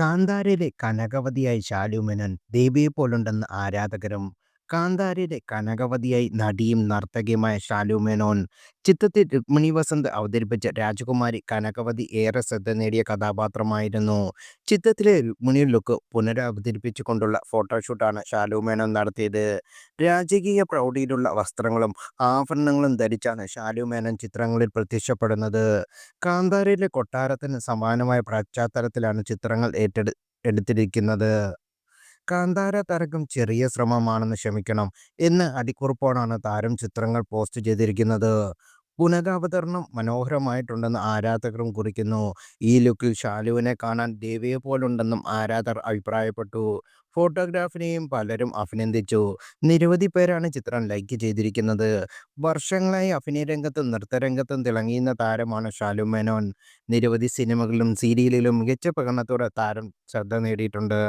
കാന്താരയിലെ കനകവതിയായി ശാലുമേനോൻ ദേവിയെപ്പോലുണ്ടെന്ന് ആരാധകരും. കാന്താരയിലെ കനകവതിയായി നടിയും നർത്തകിയുമായ ഷാലു മേനോൻ ചിത്രത്തിൽ രുക്മിണി വസന്ത് അവതരിപ്പിച്ച രാജകുമാരി കനകവതി ഏറെ ശ്രദ്ധ നേടിയ കഥാപാത്രമായിരുന്നു. ചിത്രത്തിലെ രുക്മിണി ലുക്ക് പുനരവതരിപ്പിച്ചുകൊണ്ടുള്ള ഫോട്ടോഷൂട്ടാണ് ഷാലു മേനോൻ നടത്തിയത്. രാജകീയ പ്രൗഢിയിലുള്ള വസ്ത്രങ്ങളും ആഭരണങ്ങളും ധരിച്ചാണ് ഷാലു മേനോൻ ചിത്രങ്ങളിൽ പ്രത്യക്ഷപ്പെടുന്നത്. കാന്താരിയിലെ കൊട്ടാരത്തിന് സമാനമായ പശ്ചാത്തലത്തിലാണ് ചിത്രങ്ങൾ ഏറ്റെടു എടുത്തിരിക്കുന്നത്. കാന്താര തരകം ചെറിയ ശ്രമമാണെന്ന് ക്ഷമിക്കണം എന്ന് അടിക്കുറിപ്പോടാണ് താരം ചിത്രങ്ങൾ പോസ്റ്റ് ചെയ്തിരിക്കുന്നത്. പുനരവതരണം മനോഹരമായിട്ടുണ്ടെന്ന് ആരാധകരും കുറിക്കുന്നു. ഈ ലുക്കിൽ ഷാലുവിനെ കാണാൻ ദേവിയെ പോലുണ്ടെന്നും ആരാധകർ അഭിപ്രായപ്പെട്ടു. ഫോട്ടോഗ്രാഫിനെയും പലരും അഭിനന്ദിച്ചു. നിരവധി പേരാണ് ചിത്രം ലൈക്ക് ചെയ്തിരിക്കുന്നത്. വർഷങ്ങളായി അഭിനയരംഗത്തും നൃത്തരംഗത്തും തിളങ്ങിയുന്ന താരമാണ് ഷാലു മേനോൻ. നിരവധി സിനിമകളിലും സീരിയലിലും മികച്ച പ്രകടനത്തോടെ താരം ശ്രദ്ധ നേടിയിട്ടുണ്ട്.